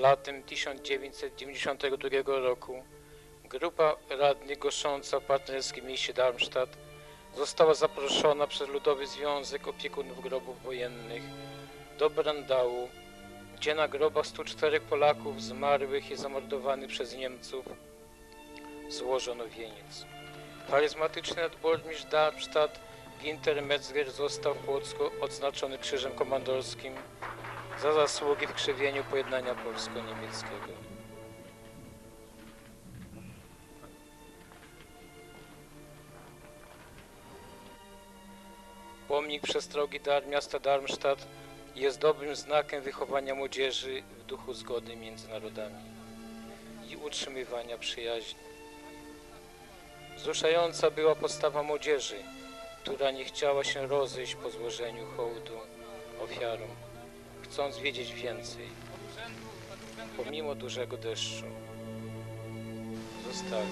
Latem 1992 roku grupa radnych goszcząca w partnerskim mieście Darmstadt została zaproszona przez Ludowy Związek Opiekunów Grobów Wojennych do Brandału, gdzie na grobach 104 Polaków zmarłych i zamordowanych przez Niemców złożono wieniec. Charyzmatyczny nadburmistrz Darmstadt Ginter Metzger został w Płocku odznaczony krzyżem komandorskim za zasługi w krzewieniu pojednania polsko-niemieckiego. Pomnik przestrogi dar miasta Darmstadt jest dobrym znakiem wychowania młodzieży w duchu zgody między narodami i utrzymywania przyjaźni. Wzruszająca była postawa młodzieży, która nie chciała się rozejść po złożeniu hołdu ofiarom, chcąc wiedzieć więcej. Pomimo dużego deszczu, zostali.